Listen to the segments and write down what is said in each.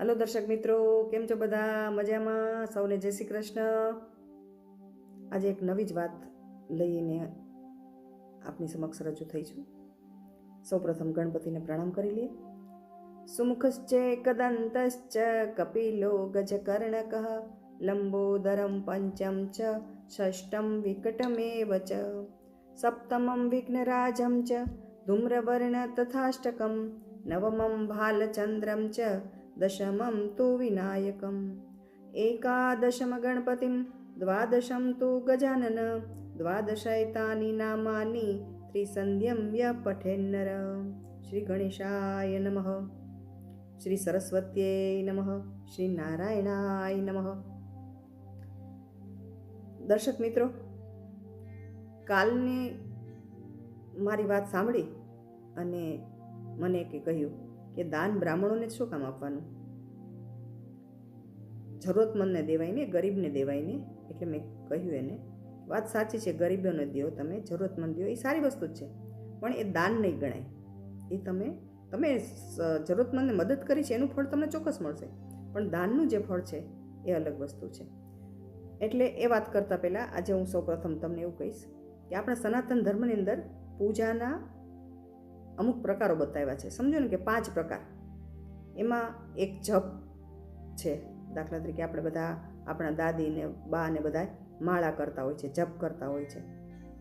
Hello દર્શક મિત્રો, કેમ છો બધા? મજામાં? સૌને જય શ્રી કૃષ્ણ. આજે એક નવી જ વાત લઈને આપની સમક્ષ રજૂ થઈ છું. સૌપ્રથમ ગણપતિને પ્રણામ કરી લઈએ. સુમુખશ્ચે કદંતશ્ચ કપિલો ગજકર્ણક લંબોદરમ પંચમ ચ ષષ્ટમ વિકટમેવ ચ સપ્તમમ વિઘ્નરાજમ ચ ધૂમ્રવર્ણ તથાષ્ટકમ નવમમ ભાલચંદ્રમ ચ દશમમ તુ વિનાયકમ એકાદશમ ગણપતિમ દ્વાદશમ તુ ગજાનન દ્વાદશૈતાની નામાની ત્રિસંધ્યમ ય પઠેન્નર શ્રી ગણેશાય નમઃ શ્રી સરસ્વત્યે નમઃ શ્રી નારાયણાય નમઃ દર્શક મિત્રો કાલની મારી વાત સાંભળી અને મને કે કહ્યું કે દાન બ્રાહ્મણોને શું કામ આપવાનું? જરૂરતમંદને દેવાય ને, ગરીબને દેવાય ને? એટલે મેં કહ્યું એને, વાત સાચી છે, ગરીબોને દો તમે, જરૂરતમંદ દો, એ સારી વસ્તુ જ છે. પણ એ દાન નહીં ગણાય. એ તમે તમે જરૂરતમંદને મદદ કરી છે, એનું ફળ તમને ચોક્કસ મળશે. પણ દાનનું જે ફળ છે, એ અલગ વસ્તુ છે. એટલે એ વાત કરતાં પહેલાં આજે હું સૌપ્રથમ તમને એવું કહીશ કે આપણા સનાતન ધર્મની અંદર પૂજાના અમુક પ્રકારો બતાવ્યા છે. સમજો ને કે પાંચ પ્રકાર. એમાં એક જપ છે. દાખલા તરીકે આપણે બધા આપણા દાદીને બા ને બધા માળા કરતા હોય છે, જપ કરતા હોય છે.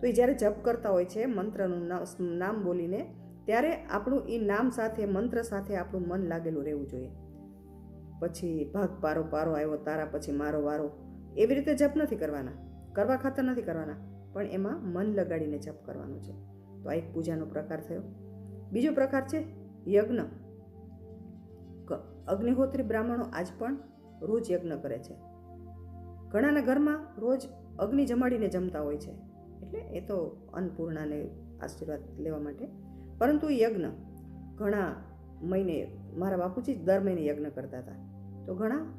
તો એ જ્યારે જપ કરતા હોય છે, મંત્રનું નામ બોલીને ત્યારે આપણું એ નામ સાથે, મંત્ર સાથે આપણું મન લાગેલું રહેવું જોઈએ. પછી ભાગ પારો પારો આવ્યો, તારા પછી મારો વારો. એવી રીતે જપ નથી કરવાના. કરવા ખાતર નથી કરવાના. પણ એમાં મન લગાડીને જપ કરવાનું છે. તો આ એક પૂજાનો પ્રકાર થયો. બીજો પ્રકાર છે યજ્ઞ. અગ્નિહોત્રી બ્રાહ્મણો આજ પણ રોજ યજ્ઞ કરે છે. ઘણાના ઘરમાં રોજ અગ્નિ જમાડીને જમતા હોય છે. એટલે એ તો અન્નપૂર્ણાને આશીર્વાદ લેવા માટે. પરંતુ યજ્ઞ ઘણા મહિને, મારા બાપુજી દર મહિને યજ્ઞ કરતા હતા. તો ઘણા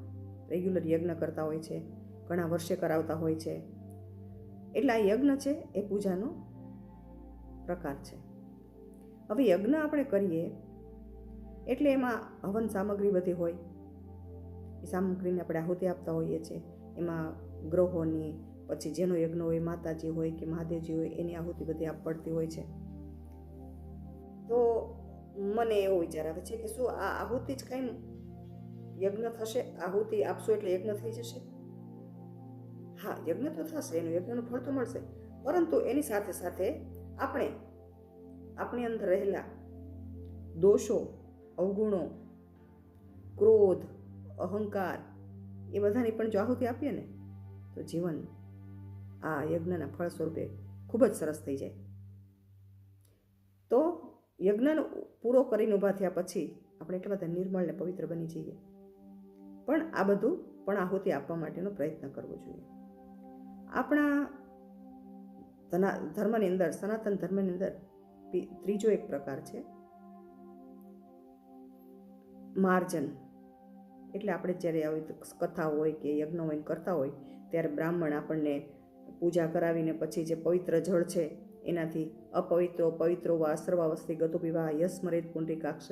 રેગ્યુલર યજ્ઞ કરતા હોય છે, ઘણા વર્ષે કરાવતા હોય છે. એટલે આ યજ્ઞ છે એ પૂજાનો પ્રકાર છે. હવે યજ્ઞ આપણે કરીએ, એટલે એમાં હવન સામગ્રી બધી હોય. એ સામગ્રીને આપણે આહુતિ આપતા હોઈએ છીએ એમાં ગ્રહોની, પછી જેનો યજ્ઞ હોય, માતાજી હોય કે મહાદેવજી હોય, એની આહુતિ બધી આપ પડતી હોય છે. તો મને એવો વિચાર આવે છે કે શું આ આહુતિ જ કાંઈ યજ્ઞ થશે? આહુતિ આપશો એટલે યજ્ઞ થઈ જશે? હા, યજ્ઞ તો થશે, એનું યજ્ઞનું ફળ તો મળશે. પરંતુ એની સાથે સાથે આપણે આપણી અંદર રહેલા દોષો, અવગુણો, ક્રોધ, અહંકાર, એ બધાની પણ જો આહુતિ આપીએ ને, તો જીવન આ યજ્ઞના ફળ સ્વરૂપે ખૂબ જ સરસ થઈ જાય. તો યજ્ઞનો પૂરો કરીને ઊભા થયા પછી આપણે એટલા બધા નિર્મળ ને પવિત્ર બની જઈએ. પણ આ બધું પણ આહુતિ આપવા માટેનો પ્રયત્ન કરવો જોઈએ. આપણા ધર્મની અંદર, સનાતન ધર્મની અંદર ત્રીજો એક પ્રકાર છે. માર્જન. એટલે આપણે જ્યારે આવી કથા હોય કે યજ્ઞ હોય કરતા હોય, ત્યારે બ્રાહ્મણ આપણને પૂજા કરાવીને પછી જે પવિત્ર જળ છે, એનાથી અપવિત્રો, પવિત્રો વા સર્વાવસ્થી ગતો વિવાહ યસ્મરેત પુંડરીકાક્ષ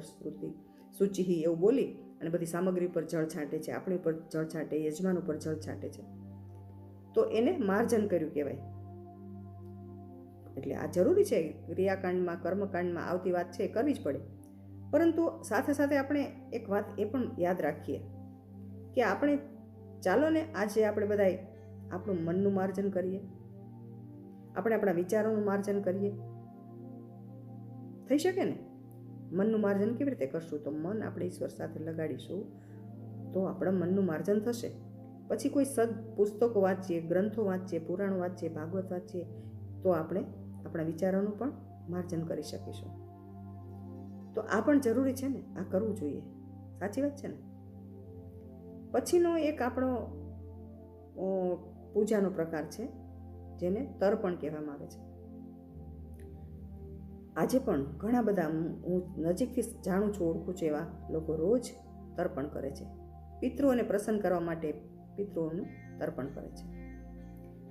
સ્મૃતિ સૂચિહી એવું બોલી અને બધી સામગ્રી પર જળ છાંટે છે. આપણી ઉપર જળ છાંટે, યજમાન ઉપર જળ છાંટે છે. તો એને માર્જન કર્યું કહેવાય. એટલે આ જરૂરી છે, ક્રિયાકાંડમાં, કર્મકાંડમાં આવતી વાત છે એ કરવી જ પડે. પરંતુ સાથે સાથે આપણે એક વાત એ પણ યાદ રાખીએ કે આપણે ચાલો ને આજે આપણે બધાય આપણું મનનું માર્જન કરીએ. આપણે આપણા વિચારોનું માર્જન કરીએ. થઈ શકે ને? મનનું માર્જન કેવી રીતે કરશું? તો મન આપણે ઈશ્વર સાથે લગાડીશું તો આપણા મનનું માર્જન થશે. પછી કોઈ સદ પુસ્તકો વાંચીએ, ગ્રંથો વાંચીએ, પુરાણો વાંચીએ, ભાગવત વાંચીએ તો આપણે આપણા વિચારોનું પણ માર્જન કરી શકીશું. તો આ પણ જરૂરી છે ને, આ કરવું જોઈએ. સાચી વાત છે ને? પછીનો એક આપણો પૂજાનો પ્રકાર છે, જેને તર્પણ કહેવામાં આવે છે. આજે પણ ઘણા બધા હું નજીકથી જાણું છું, ઓળખું છું એવા લોકો રોજ તર્પણ કરે છે. પિતૃઓને પ્રસન્ન કરવા માટે પિતૃઓનું તર્પણ કરે છે.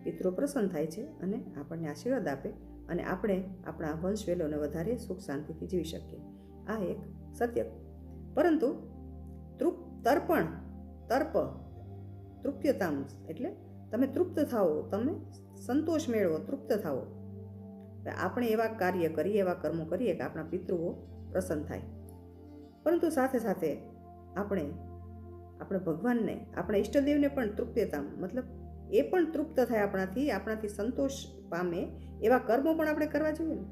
પિતૃઓ પ્રસન્ન થાય છે અને આપણને આશીર્વાદ આપે અને આપણે આપણા વંશવેલોને વધારે સુખ શાંતિથી જીવી શકીએ. આ એક સત્ય. પરંતુ તૃપ, તર્પણ, તર્પ, તૃપ્યતામ એટલે તમે તૃપ્ત થાઓ, તમે સંતોષ મેળવો, તૃપ્ત થાઓ. આપણે એવા કાર્ય કરીએ, એવા કર્મો કરીએ કે આપણા પિતૃઓ પ્રસન્ન થાય. પરંતુ સાથે સાથે આપણે આપણે ભગવાનને, આપણા ઈષ્ટદેવને પણ તૃપ્યતામ, મતલબ એ પણ તૃપ્ત થાય આપણાથી આપણાથી સંતોષ પામે એવા કર્મો પણ આપણે કરવા જોઈએ ને?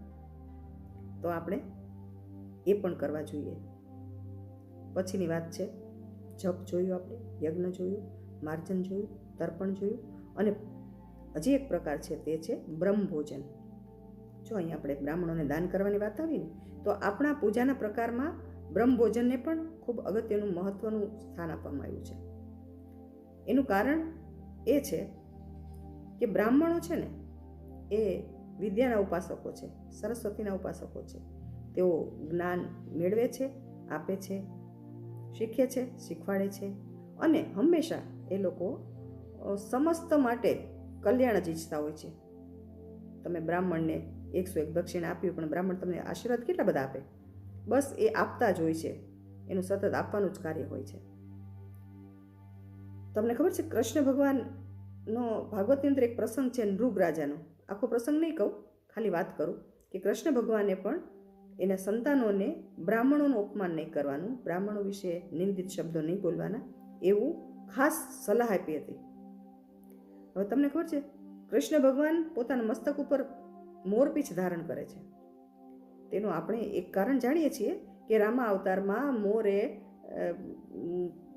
તો આપણે એ પણ કરવા જોઈએ. પછીની વાત છે, જપ જોયું આપણે, યજ્ઞ જોયું, માર્જન જોયું, તર્પણ જોયું અને હજી એક પ્રકાર છે તે છે બ્રહ્મભોજન. જો અહીં આપણે બ્રાહ્મણોને દાન કરવાની વાત આવી ને, તો આપણા પૂજાના પ્રકારમાં બ્રહ્મભોજનને પણ ખૂબ અગત્યનું મહત્વનું સ્થાન આપવામાં આવ્યું છે. એનું કારણ એ છે કે બ્રાહ્મણો છે ને, એ વિદ્યાના ઉપાસકો છે, સરસ્વતીના ઉપાસકો છે. તેઓ જ્ઞાન મેળવે છે, આપે છે, શીખે છે, શીખવાડે છે અને હંમેશા એ લોકો સમસ્ત માટે કલ્યાણ જ ઈચ્છતા હોય છે. તમે બ્રાહ્મણને એકસો એક દક્ષિણ આપ્યું, પણ બ્રાહ્મણ તમને આશીર્વાદ કેટલા બધા આપે? બસ એ આપતા જ હોય છે. એનું સતત આપવાનું જ કાર્ય હોય છે. તમને ખબર છે કૃષ્ણ ભગવાનનો ભાગવતની અંદર એક પ્રસંગ છે નૃગ રાજાનો? આખો પ્રસંગ નહીં કહું, ખાલી વાત કરું કે કૃષ્ણ ભગવાને પણ એના સંતાનોને બ્રાહ્મણોનું અપમાન નહીં કરવાનું, બ્રાહ્મણો વિશે નિંદિત શબ્દો નહીં બોલવાના, એવું ખાસ સલાહ આપી હતી. હવે તમને ખબર છે, કૃષ્ણ ભગવાન પોતાના મસ્તક ઉપર મોરપીછ ધારણ કરે છે. તેનું આપણે એક કારણ જાણીએ છીએ કે રામા અવતારમાં મોરે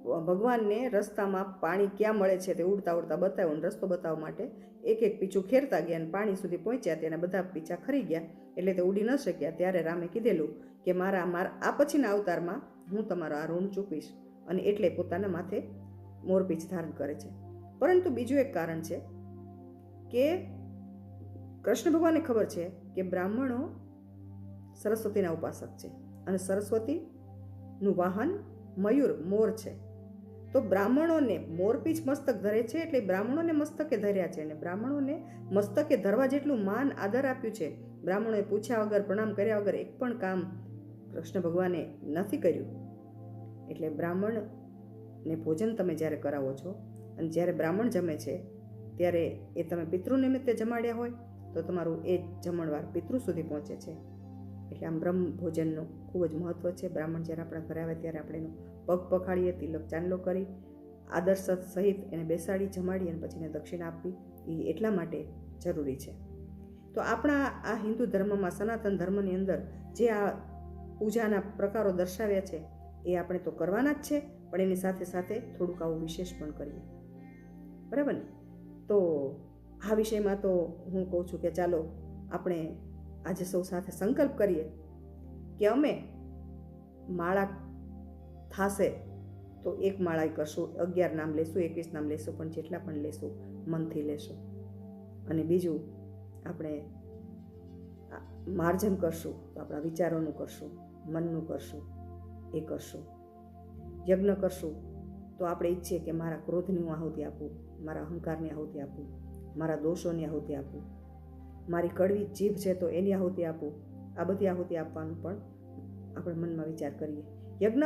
ભગવાનને રસ્તામાં પાણી ક્યાં મળે છે તે ઉડતા ઉડતા બતાવ્યું અને રસ્તો બતાવવા માટે એક એક પીછું ખેરતા ગયા અને પાણી સુધી પહોંચ્યા તેના બધા પીછા ખરી ગયા એટલે તે ઉડી ન શક્યા. ત્યારે રામે કીધેલું કે મારા મારા, આ પછીના અવતારમાં હું તમારો આ ઋણ ચૂકવીશ અને એટલે પોતાના માથે મોરપીંછ ધારણ કરે છે. પરંતુ બીજું એક કારણ છે કે કૃષ્ણ ભગવાનને ખબર છે કે બ્રાહ્મણો સરસ્વતીના ઉપાસક છે અને સરસ્વતીનું વાહન મયુર, મોર છે. તો બ્રાહ્મણોને મોરપીંછ મસ્તક ધરે છે એટલે બ્રાહ્મણોને મસ્તકે ધર્યા છે અને બ્રાહ્મણોને મસ્તકે ધરવા જેટલું માન આદર આપ્યું છે. બ્રાહ્મણોએ પૂછ્યા વગર, પ્રણામ કર્યા વગર એક પણ કામ કૃષ્ણ ભગવાને નથી કર્યું. એટલે બ્રાહ્મણને ભોજન તમે જ્યારે કરાવો છો અને જ્યારે બ્રાહ્મણ જમે છે, ત્યારે એ તમે પિતૃ નિમિત્તે જમાડ્યા હોય, તો તમારું એ જમણવાર પિતૃ સુધી પહોંચે છે. એટલે આમ બ્રહ્મ ભોજનનું ખૂબ જ મહત્ત્વ છે. બ્રાહ્મણ જ્યારે આપણા ઘરે આવે ત્યારે આપણે એનું પગ પખાડીએ તિલક ચાંદલો કરી, આદર સહિત એને બેસાડી, જમાડી અને પછી એને દક્ષિણા આપવી. એ એટલા માટે જરૂરી છે. તો આપણા આ હિન્દુ ધર્મમાં સનાતન ધર્મની અંદર જે આ પૂજાના પ્રકારો દર્શાવ્યા છે, એ આપણે તો કરવાના જ છે, પણ એની સાથે સાથે થોડુંક આવું વિશેષ પણ કરીએ. બરાબર ને? તો આ વિષયમાં તો હું કહું છું કે ચાલો, આપણે આજે સૌ સાથે સંકલ્પ કરીએ કે અમે માળા થાશે તો એક માળા કરશું, અગિયાર નામ લેશું, એકવીસ નામ લેશું, પણ જેટલા પણ લેશું, મનથી લેશું. અને બીજું, આપણે માર્જન કરશું, તો આપણા વિચારોનું કરશું, મનનું કરશું, એ કરશું. યજ્ઞ કરશું, તો આપણે ઈચ્છીએ કે મારા ક્રોધની હું આહુતિ આપું, મારા અહંકારની આહુતિ આપું, મારા દોષોની આહુતિ આપું. મારી કડવી જીભ છે તો એની આહુતિ આપું. આ બધી આહુતિ આપવાનું પણ આપણે મનમાં વિચાર કરીએ. યજ્ઞ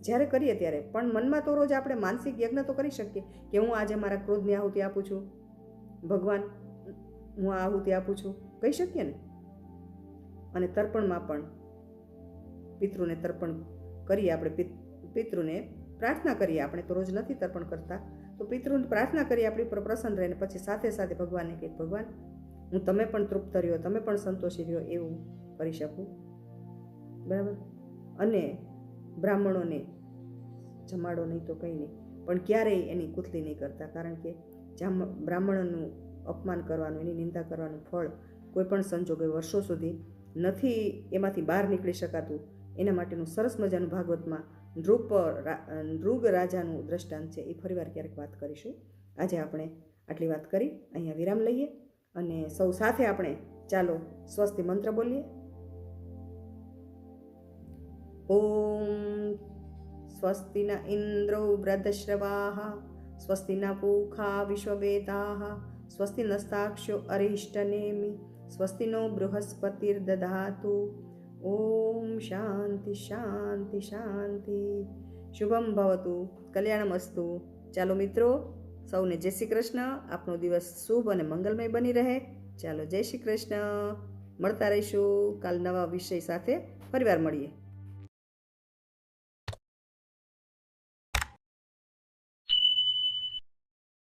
જ્યારે કરીએ ત્યારે, પણ મનમાં તો રોજ આપણે માનસિક યજ્ઞ તો કરી શકીએ કે હું આજે મારા ક્રોધની આહુતિ આપું છું. ભગવાન, હું આ આહુતિ આપું છું. કહી શકીએ ને? અને તર્પણમાં પણ પિતૃને તર્પણ કરીએ આપણે પિતૃને પ્રાર્થના કરીએ આપણે તો રોજ નથી તર્પણ કરતા. તો પિતૃને પ્રાર્થના કરીએ આપણી ઉપર પ્રસન્ન રહીને, પછી સાથે સાથે ભગવાનને કહીએ ભગવાન હું તમે પણ તૃપ્ત રહ્યો, તમે પણ સંતોષી રહ્યો એવું કરી શકું. બરાબર? અને બ્રાહ્મણોને જમાડો નહીં તો કંઈ નહીં. પણ ક્યારેય એની કુથલી નહીં કરતા, કારણ કે જામ બ્રાહ્મણોનું અપમાન કરવાનું, એની નિંદા કરવાનું ફળ કોઈ પણ સંજોગે વર્ષો સુધી નથી એમાંથી બહાર નીકળી શકાતું. એના માટેનું સરસ મજાનું ભાગવતમાં નૃપ નૃગ રાજાનું દ્રષ્ટાંત છે. એ ફરીવાર ક્યારેક વાત કરીશું. આજે આપણે આટલી વાત કરી. અહીંયા વિરામ લઈએ. અને સૌ સાથે આપણે ચાલો સ્વસ્તિ મંત્ર બોલીએ. ઓમ સ્વસ્તિ ન ઇન્દ્રો વૃદ્ધશ્રવાः સ્વસ્તિ ન પૂખા વિશ્વવેતા સ્વસ્તિ નસ્તાક્ષો અરિષ્ટનેમિ સ્વસ્તિ નો બૃહસ્પતિર્દધાતુ ઓમ શાંતિ શાંતિ શાંતિ. શુભમ ભવતુ. કલ્યાણમ અસ્તુ ચાલો મિત્રો સૌને જય શ્રી કૃષ્ણ. આપનો દિવસ શુભ અને મંગલમય બની રહે. ચાલો જય શ્રી કૃષ્ણ. મળતા રહીશું કાલ નવા વિષય સાથે. ફરીવાર મળીએ.